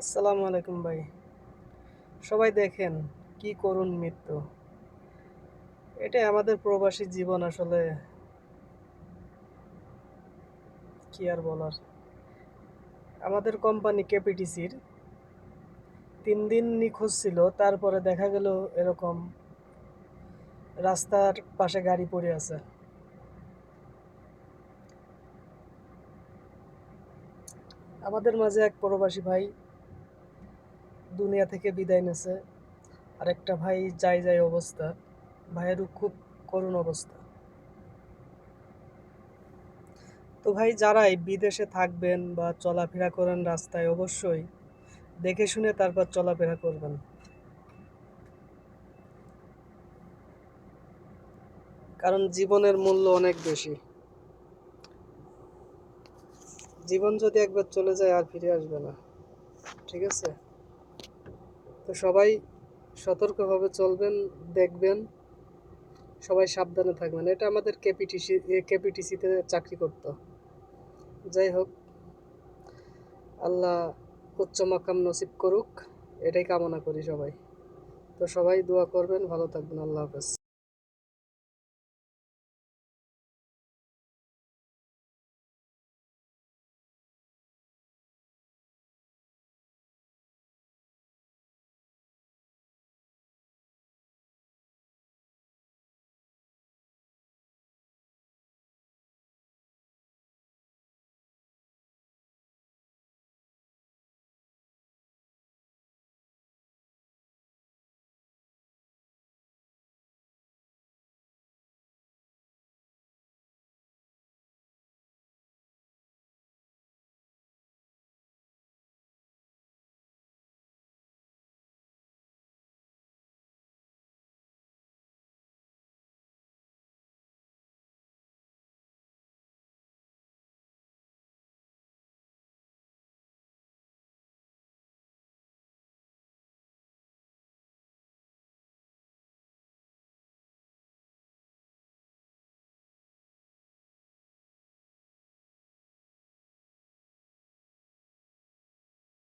আসসালামু আলাইকুম ভাই। সবাই দেখেন কি করুণ মৃত্যু। এটা আমাদের প্রবাসী জীবন আসলে। কি আর বলার? আমাদের কোম্পানি কেপিটিসির। তিন দিন নিখোঁজ ছিল, তারপরে দেখা গেল এরকম রাস্তার পাশে গাড়ি পড়ে আছে। আমাদের মাঝে এক প্রবাসী ভাই দুনিয়া থেকে বিদায় নেছে। আর একটা ভাই যাই যাই অবস্থা। ভাইয়েরও খুব করুণ অবস্থা। তো ভাই, যারাই বিদেশে থাকবেন বা চলাফেরা করেন রাস্তায়, অবশ্যই দেখে শুনে তারপর চলাফেরা করবেন। কারণ জীবনের মূল্য অনেক বেশি। জীবন যদি একবার চলে যায়, আর ফিরে আসবে না। ঠিক আছে? তো সবাই সতর্কভাবে চলবেন, দেখবেন, সবাই সাবধানে থাকবেন। এটা আমাদের কেপিটিসি কেপিটিসিতে চাকরি করত। যাই হোক, আল্লাহ উচ্চ মাকাম নসিব করুক, এটাই কামনা করি সবাই। তো সবাই দোয়া করবেন, ভালো থাকবেন, আল্লাহ হাফেজ।